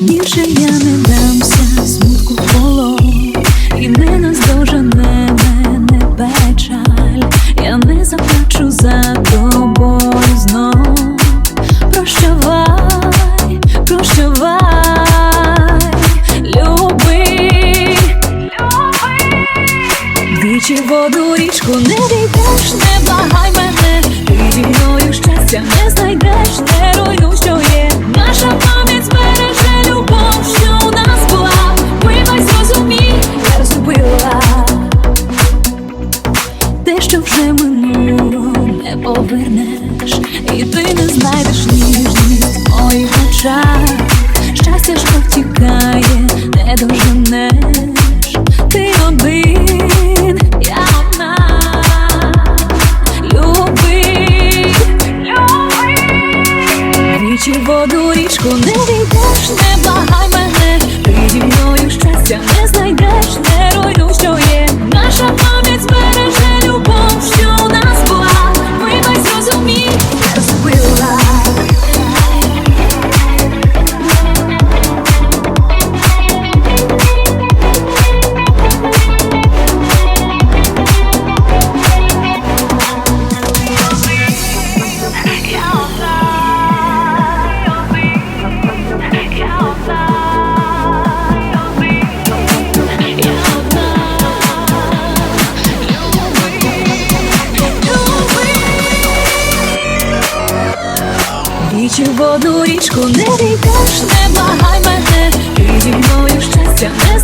Більше я не дамся смутку в полон І не наздожене мене печаль. Я не заплачу за тобою знов Воду річку не війдеш, не благай мене, ти зі мною щастя не знайдеш, не руйнуй, що є. Наша пам'ять збереже любов, що у нас була. Вибач, зрозумій, я розгубила. Те, що вже минуло, не повернеш, і ти не знайдеш ніжність в моїх очах. Щастя ж повтікає, В воду річку не війдеш, не благай Двічі в одну річку не війдеш, не благай мене, ти зі мною щастя не